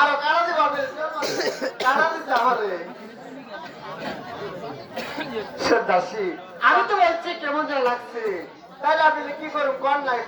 আর karate পারবে karate যাবে সে দাসী। আমি তো বলছি কেমন যা লাগছে। তাহলে আপনি কি করুন কর নাই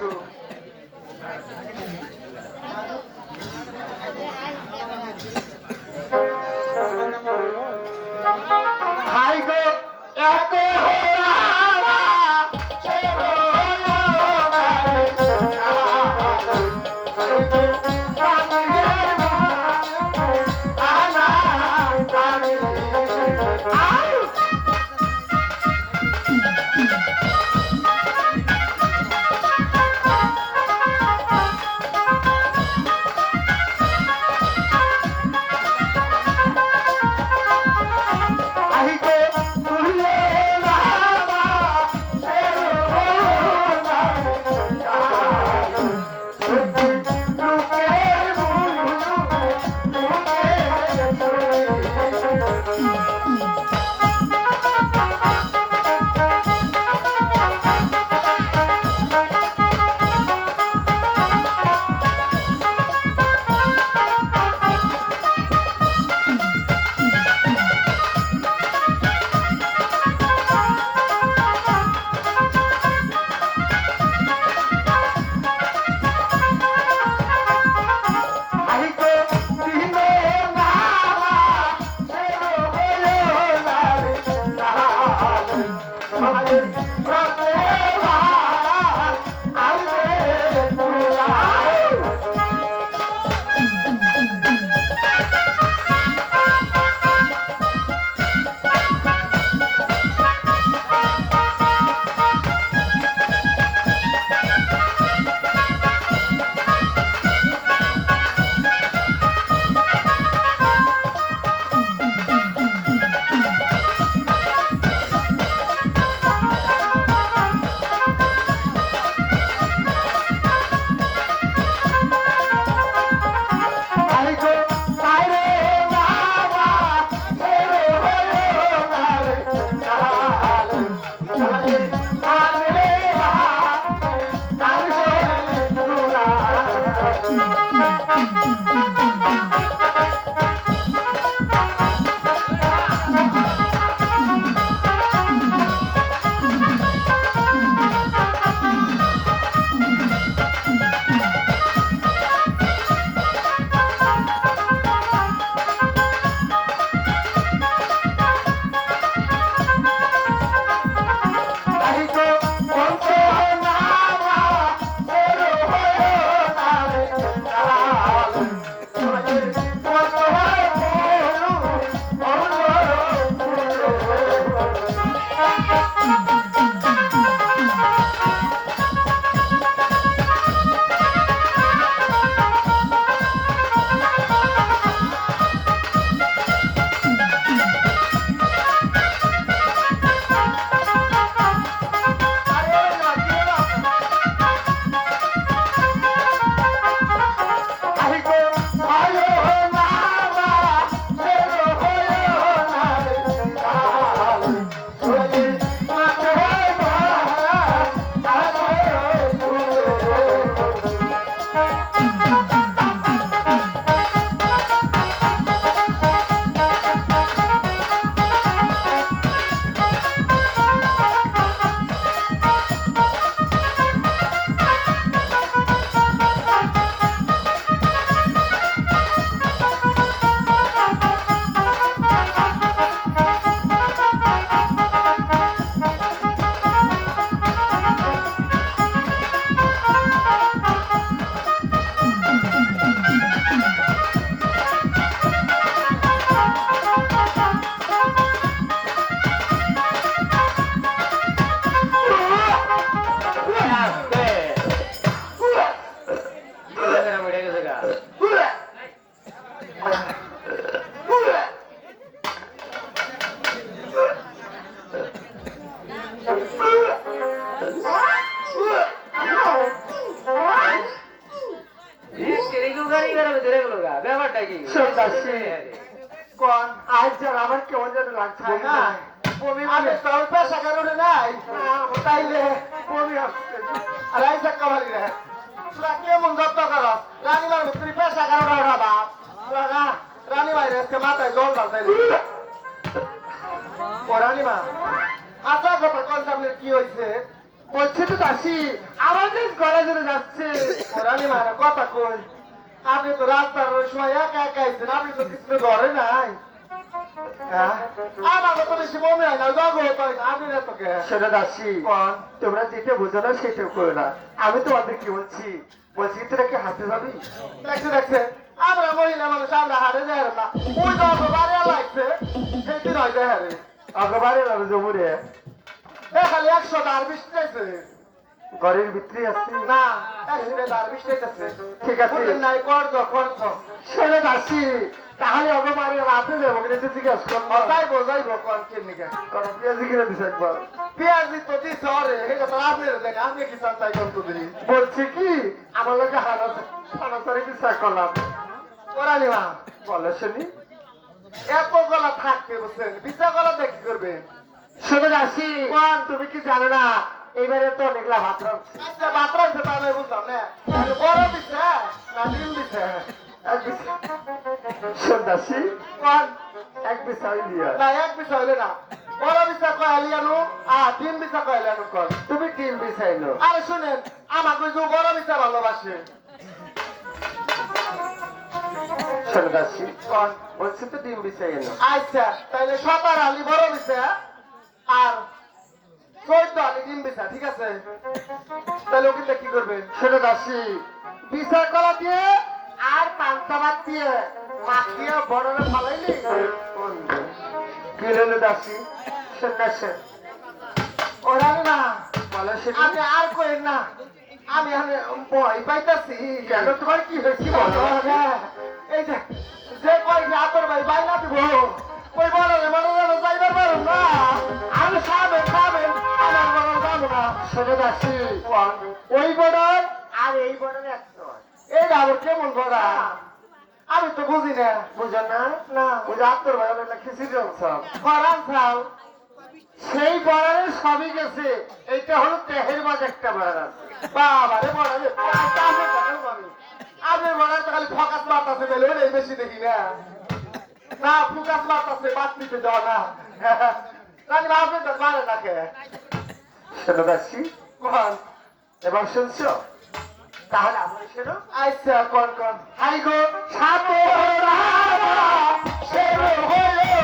আজ যার আমার কেমন যেন লাগছে। না আমি তোর পেশা কারণে নাই। রে। তোরা কেমন যত্ন করস? রানীমার ভিতরে পেশা মাথায় জল ডাল তাইলে। ও রানীমা আচ্ছা, কি হয়েছে? বলছে তো দাসি আমাদের গলা ধরে যাচ্ছে। ও রানীমা কথা কই। আপনি তো রাস্তার সময় একা একা আপনি তো কিছু ঘরে নাই। তোমরা যেটা বোঝো না সেটা করো না। আমি তোমাদের কি বলছি? বলছি তোরা কি হাতে যাবি? দেখছে দেখছে। আমরা মহিলা মানুষ আমরা হারে যাই না। ওই তো বাড়ি লাগছে হয় যায় হারে জমুরে খালি একশো দার বিশ চাইছে ঘরের ভিতরে আসছি না ঠিক আছে। নাই করছ করছ দাসী। তাহলে আগবারে রাতে যাব কিন্তু জিজ্ঞাসা কোন কেমিকা কারণ পেঁয়াজি কিনে দিছে একবার। পেঁয়াজি তো দিছ অরে আপনি দেন আপনি কি দিই বলছি কি আমার লোকে হানা করে বিচার করলাম? ওরা নিমা বলো শুনি। এত গলা থাকবে বুঝছেন? বিচার গলা দেখি করবে? শোনো দাসী। তুমি কি জানো না? এবারে তো ভাত রাখছি আচ্ছা হচ্ছে তা আমি বুঝলাম না। বড় দিছে না। ডিম দিছে। বিছা এক বিছা না এক হইলে না। বড় আর কর তুমি তিন বিছাইলো আরে শুনেন আমাকে যে বড় বিষয় ভালোবাসে। শোনো দাসী বলছি তো ডিম বিছাইলো আচ্ছা তাহলে সবার আলি বড় বিষয় আর চৈদ্দ আলি ঠিক আছে? তাহলে ওকে কি করবে? শোনো দাসী বিচার কলা দিয়ে আর পান্তা ভাত দিয়ে মাখিয়ে বড়রে ফালাইলি? হলো দাসী? ওরা না আপনি আর কইেন না। আমি আমি ভয় পাইতাছি। কেন? তোমার কি হয়েছে? এই যে যে কয় আতর ভাই বাইনা দিব। ওই বর্ডার আর এই এই আবার কেমন বর্ডার। আমি তো বুঝি না। বুঝো না? না। ওই আত্মর ভাই সেই বড়ারে সবই গেছে। এইটা হলো তেহের মাঝে একটা আছে বাবা রে বর্ডার তো খালি ফকাস মারতাছে বেলে বেশি দেখি না। না ফোকাস মারতাছে বাদ দিতে দাও না। রানি আপনি তো মারে না কে? শোনো দাসী কোন এবার শুনছো? তাহলে আমরা শোনো। আচ্ছা কন কর। হাই গো সাপোরা শের হলো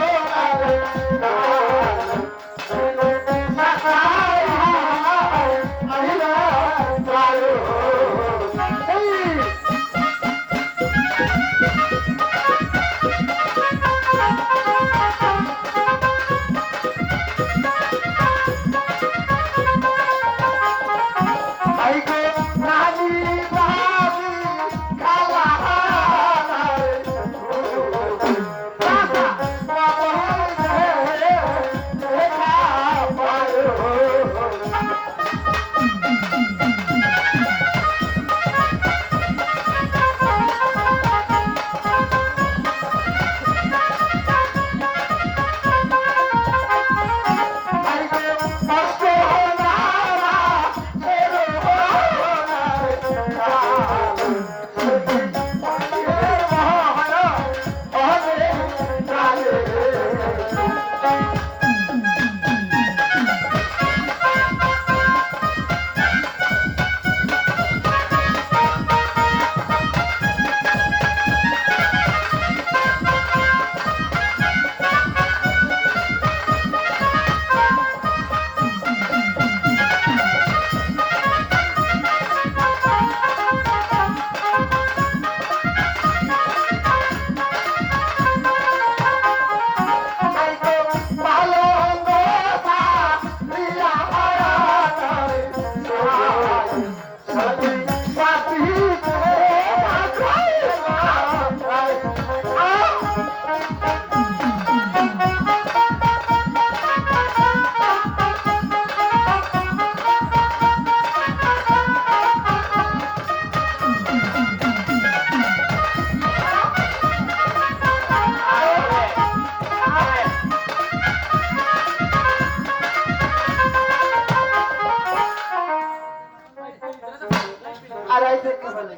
আড়াই থেকে বলে।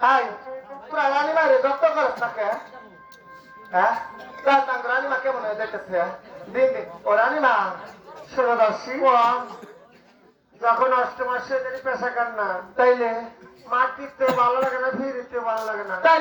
আই তোরা রানিমা রে গপ্প করস না হ্যাঁ? তোরা তাঙ্গ রানিমা কেমন হয়ে দেখতেছে দিন দিন। ও রানিমা ষোলদশী। যখন অষ্টমাসে পেশা কান্না তাইলে মাটিতে ভালো লাগে না ফিরিতে ভালো লাগে না।